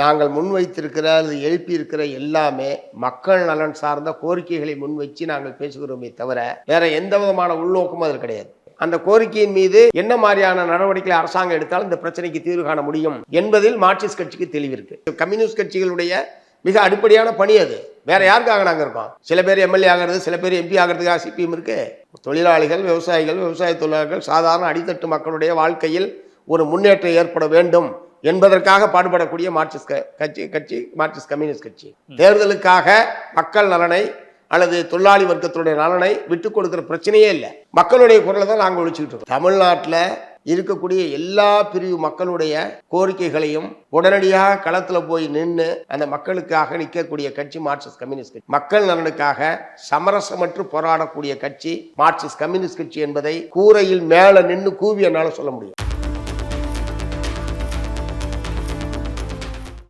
நாங்கள் முன்வைத்திருக்கிற அல்லது எழுப்பி இருக்கிற எல்லாமே மக்கள் நலன் சார்ந்த கோரிக்கைகளை முன்வைச்சு நாங்கள் பேசுகிறோமே தவிர வேற எந்த விதமான உள்நோக்கமும் அதில் கிடையாது. அந்த கோரிக்கையின் மீது என்ன மாதிரியான நடவடிக்கைகளை அரசாங்கம் எடுத்தாலும் இந்த பிரச்சனைக்கு தீர்வு காண முடியும் என்பதில் மார்க்சிஸ்ட் கட்சிக்கு தெளிவிருக்கு கம்யூனிஸ்ட் கட்சிகளுடைய மிக அடிப்படையான பணி அது. வேற யாருக்காக நாங்கள் இருக்கோம்? சில பேர் எம்எல்ஏ ஆகிறது சில பேர் எம்பி ஆகிறதுக்காக சிபிஎம் இருக்கு. தொழிலாளிகள் விவசாயிகள் விவசாய தொழிலாளர்கள் சாதாரண அடித்தட்டு மக்களுடைய வாழ்க்கையில் ஒரு முன்னேற்றம் ஏற்பட வேண்டும். என்பதற்காக பாடுபடக்கூடிய மார்க்சிஸ்ட் கட்சி கட்சி மார்க்சிஸ்ட் கம்யூனிஸ்ட் கட்சி. தேர்தலுக்காக மக்கள் நலனை அல்லது தொழிலாளி வர்க்கத்துடைய நலனை விட்டு கொடுக்கிற பிரச்சனையே இல்லை. மக்களுடைய குரலை தான் நாங்கள் ஒழிச்சுக்கிட்டு இருக்கோம். தமிழ்நாட்டில் இருக்கக்கூடிய எல்லா பிரிவு மக்களுடைய கோரிக்கைகளையும் உடனடியாக களத்தில் போய் நின்று அந்த மக்களுக்காக நிற்கக்கூடிய கட்சி மார்க்சிஸ்ட் கம்யூனிஸ்ட் கட்சி. மக்கள் நலனுக்காக சமரசமற்று போராடக்கூடிய கட்சி மார்க்சிஸ்ட் கம்யூனிஸ்ட் கட்சி என்பதை கூரையில் மேலே நின்று கூவி என்னால் சொல்ல முடியும்.